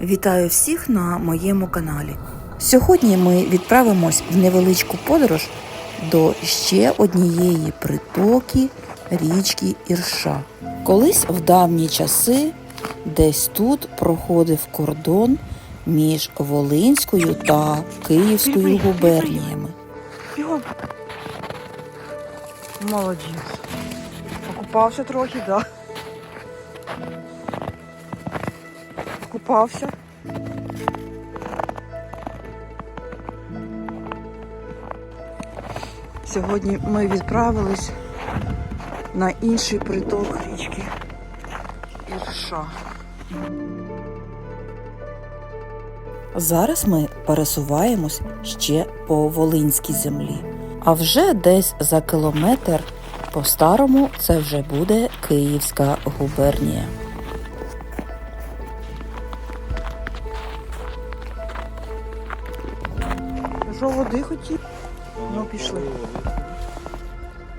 Вітаю всіх на моєму каналі. Сьогодні ми відправимось в невеличку подорож до ще однієї притоки річки Ірша. Колись в давні часи десь тут проходив кордон між Волинською та Київською губерніями. Молодець. Покупався трохи, да. Купався. Сьогодні ми відправились на інший приток річки Ірша. Зараз ми пересуваємось ще по Волинській землі. А вже десь за кілометр по-старому це вже буде Київська губернія. Води хотів? Ну, пішли.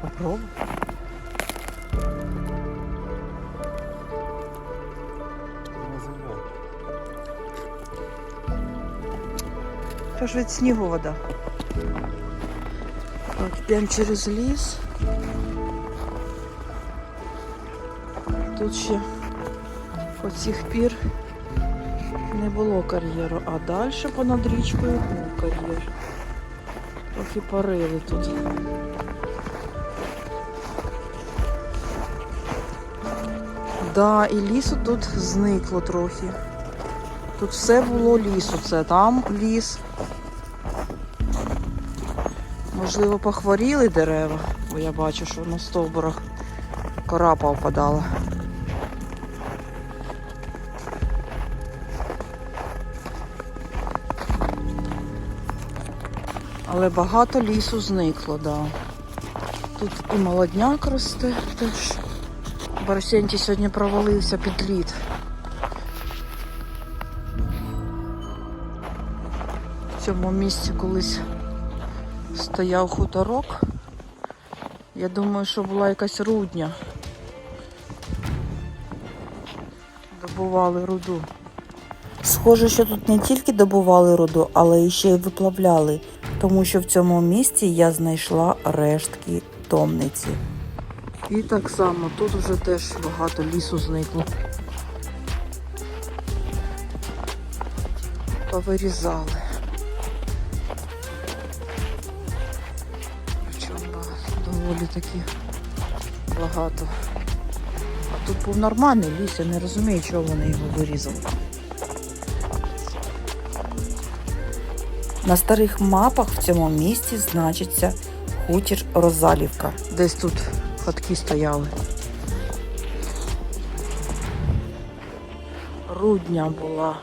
Попробуй. Це ж від снігу вода. Так, йдемо через ліс. Тут ще по цих пір не було кар'єру, а далі понад річкою був кар'єр. Трохи парили тут. Да, і лісу тут зникло трохи. Тут все було лісу, це там ліс. Можливо, похворіли дерева, бо я бачу, що на стовбурах кора повпадала. Але багато лісу зникло, да. Тут і молодняк росте теж. Борисенті сьогодні провалився під лід. В цьому місці колись стояв хуторок. Я думаю, що була якась рудня. Добували руду. Схоже, що тут не тільки добували руду, але і ще й виплавляли, тому що в цьому місці я знайшла рештки томниці. І так само, тут вже теж багато лісу зникло. Повирізали. Причому доволі таки багато. А тут був нормальний ліс, я не розумію, чого вони його вирізали. На старих мапах в цьому місці значиться хутір Розалівка. Десь тут хатки стояли. Рудня була.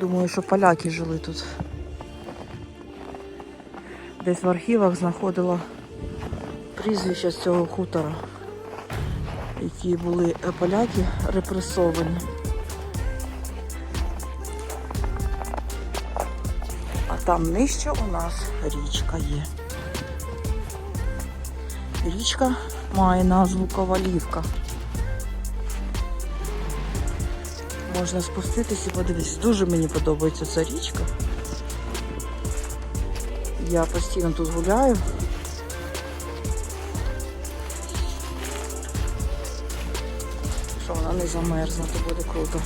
Думаю, що поляки жили тут. Десь в архівах знаходила прізвища з цього хутора, які були поляки репресовані. Там нижче у нас річка є. Річка має назву Ковалівка. Можна спуститися і подивитися. Дуже мені подобається ця річка. Я постійно тут гуляю. Що вона не замерзла, то буде круто.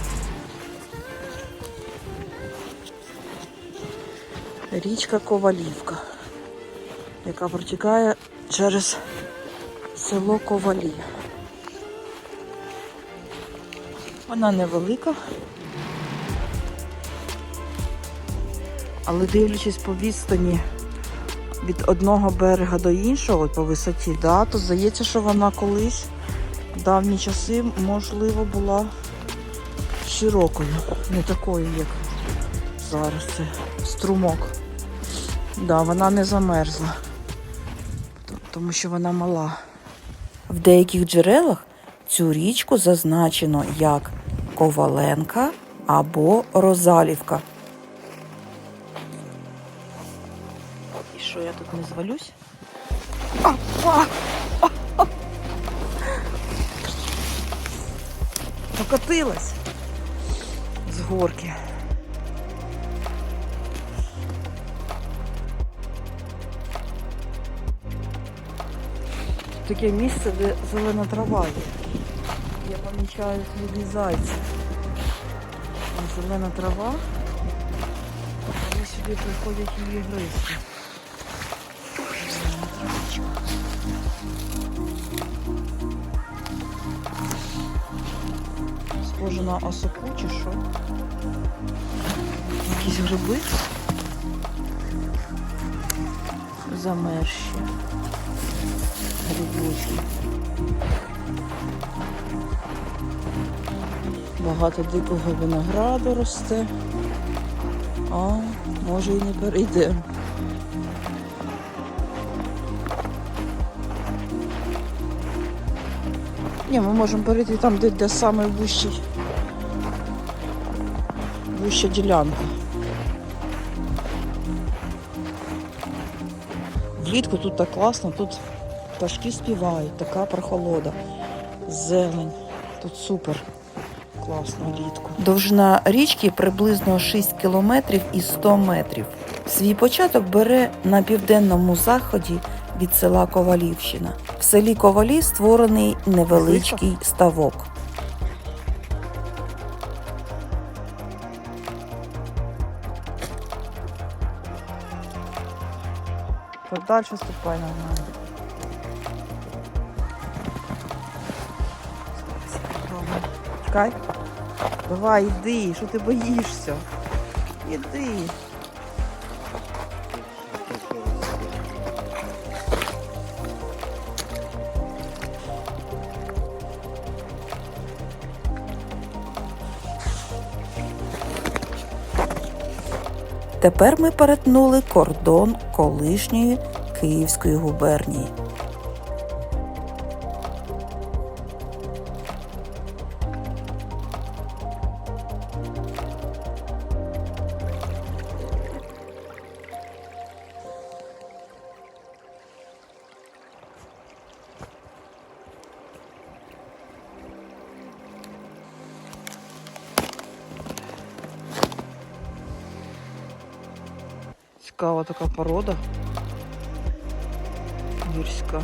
Річка Ковалівка, яка протікає через село Ковалі. Вона невелика, але дивлячись по відстані від одного берега до іншого, по висоті, да, то здається, що вона колись в давні часи, можливо, була широкою, не такою, як зараз це струмок. Да, вона не замерзла, тому що вона мала. В деяких джерелах цю річку зазначено як Коваленка або Розалівка. І що я тут не звалюсь? покотилась з горки. Таке місце, де зелена трава є. Я помічаю сліди зайця. Зелена трава. Вони сюди приходять її гризти. Схоже на осоку чи що? Якісь гриби. Замерші. Грибочки. Багато дикого винограду росте. А, може і не перейдемо. Ні, ми можемо перейти там, де, де саме вущий, вуща ділянка. Влітку тут так класно, тут пташки співають, така прохолода, зелень. Тут супер класно влітку. Довжина річки приблизно 6 кілометрів і 100 метрів. Свій початок бере на південному заході від села Ковалівщина. В селі Ковалі створений невеличкий ставок. Далі ступай нормально. Чекай. Давай, іди, що ти боїшся? Іди. Тепер ми перетнули кордон колишньої Київської губернії. Така порода. Гірська.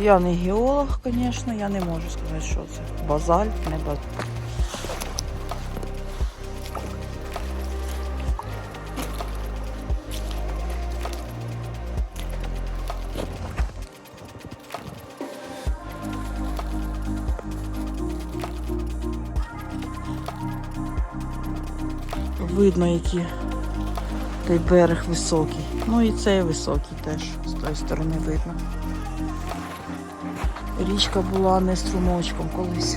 Я не геолог, звісно, я не можу сказати, що це. Базальт, не базальт. Видно, який той берег високий. Ну і цей високий теж з тої сторони видно. Річка була не струмочком колись.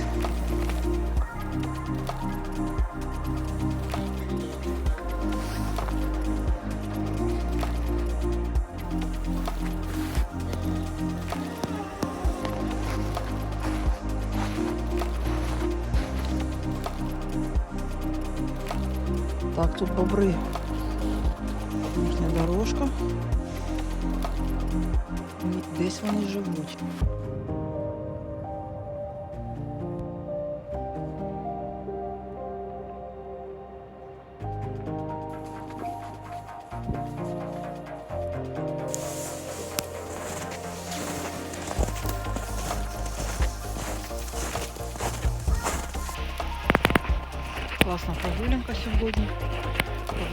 Так, тут бобри. Їхня дорожка. Здесь Десь вони живуть.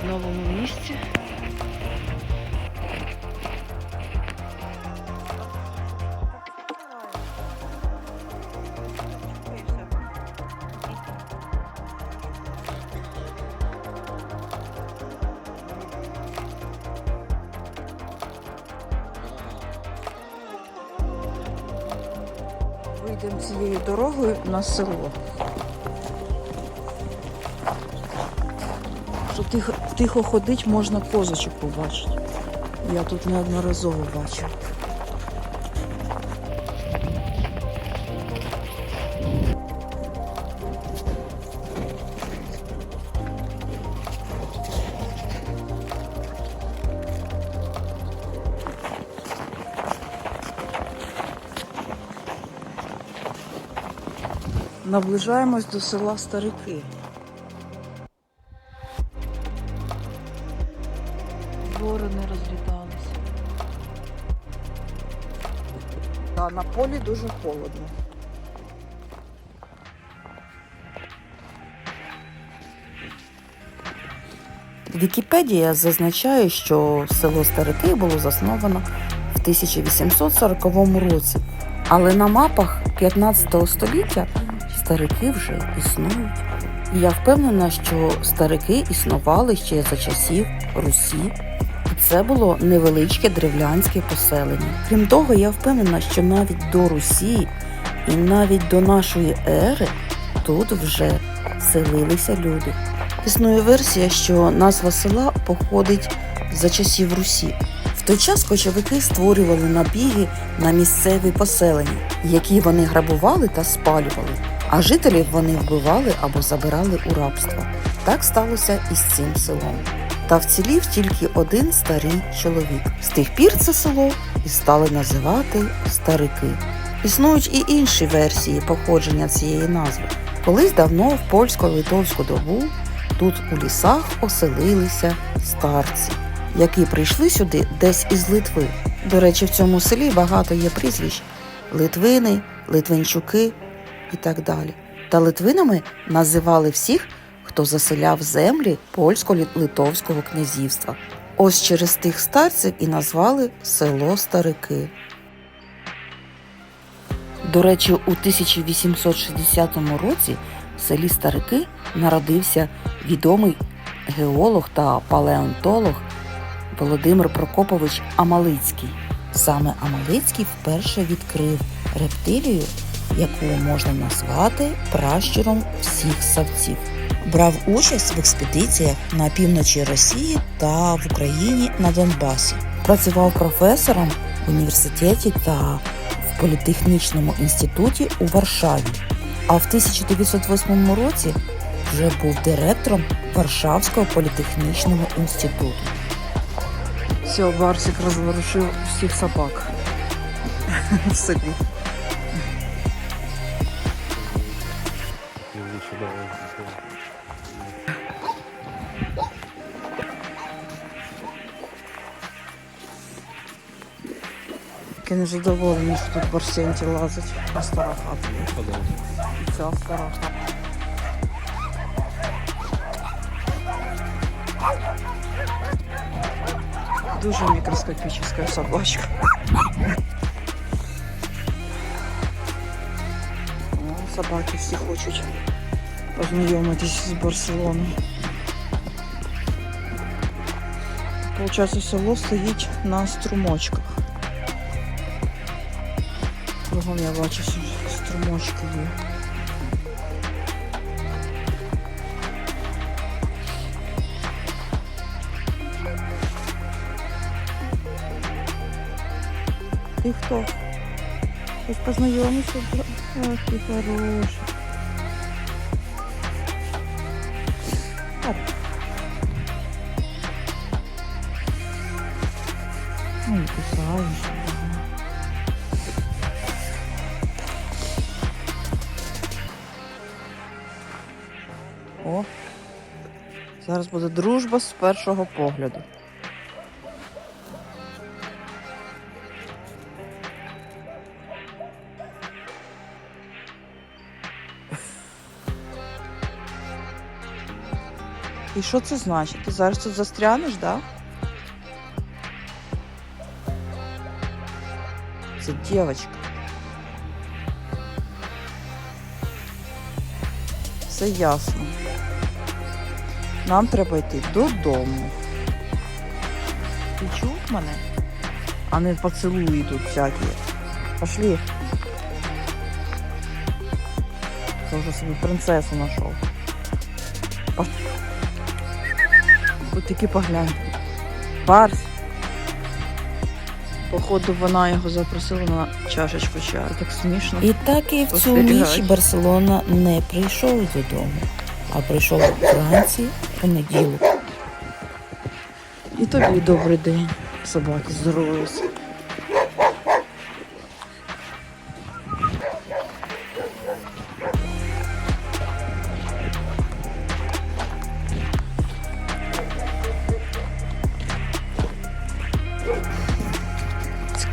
Новому місці. Вийдемо цією дорогою на село. тихо, тихо ходить, можна козочок побачити. Я тут неодноразово бачу. Наближаємось до села Старики. Ворони розліталися. Та на полі дуже холодно. Вікіпедія зазначає, що село Старики було засновано в 1840 році, але на мапах 15 століття старики вже існують. І я впевнена, що старики існували ще за часів Русі. Це було невеличке древлянське поселення. Крім того, я впевнена, що навіть до Русі і навіть до нашої ери тут вже селилися люди. Існує версія, що назва села походить за часів Русі. В той час кочовики створювали набіги на місцеві поселення, які вони грабували та спалювали, а жителів вони вбивали або забирали у рабство. Так сталося і з цим селом. Та вцілів тільки один старий чоловік. З тих пір це село і стали називати старики. Існують і інші версії походження цієї назви. Колись давно в польсько-литовську добу Тут у лісах оселилися старці, які прийшли сюди десь із Литви. До речі, в цьому селі багато є прізвищ Литвини, Литвинчуки і так далі. Та Литвинами називали всіх, хто заселяв землі польсько-литовського князівства. Ось через тих старців і назвали село Старики. До речі, у 1860 році в селі Старики народився відомий геолог та палеонтолог Володимир Прокопович Амалицький. Саме Амалицький вперше відкрив рептилію, яку можна назвати пращуром всіх савців. Брав участь в експедиціях на півночі Росії та в Україні на Донбасі. Працював професором в університеті та в політехнічному інституті у Варшаві. А в 1908 році вже був директором Варшавського політехнічного інституту. Все, Барсик розворушив всіх собак в селі. Такий незадоволений, що тут Барсенті лазить. А стара хата. І ця стара хата. Дуже микроскопическая собачка. О, собаки всі хочуть познайомитись з Барселоною. Получається, село стоїть на струмочках. Кругом я бачу, що струмочки є. Ти хто? Познайомився? Ах, ти хороший. О, зараз буде дружба з першого погляду. І що це значить? Ти зараз тут застрянеш, да? Це дівчинка. Все ясно. Нам треба йти додому. Ти чув мене? А не поцілуї тут всякі. Пошли. Це вже собі принцесу знайшов. Пош... От тільки поглянь. Барс. Походу вона його запросила на чашечку чаю. Так смішно. І так і в цю ніч Барселона не прийшов додому, а прийшов вранці понеділок. І тобі добрий день. Собаки здорові.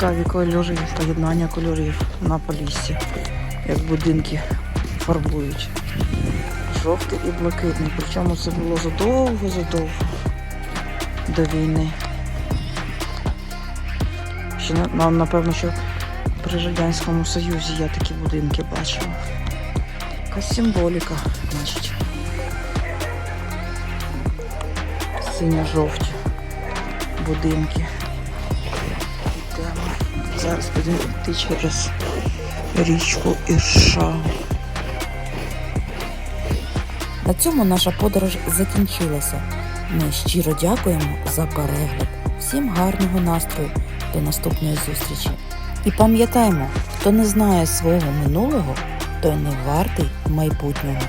Цікаві кольори, поєднання кольорів на поліссі, як будинки фарбують. Жовтий і блакитний. Причому це було задовго-задовго до війни. Ще на- на- напевно, що при Радянському Союзі я такі будинки бачила. Якась символіка, значить. Синьо-жовті будинки. Зараз будемо йти через річку Ірша. На цьому наша подорож закінчилася. Ми щиро дякуємо за перегляд. Всім гарного настрою до наступної зустрічі. І пам'ятаймо, хто не знає свого минулого, той не вартий майбутнього.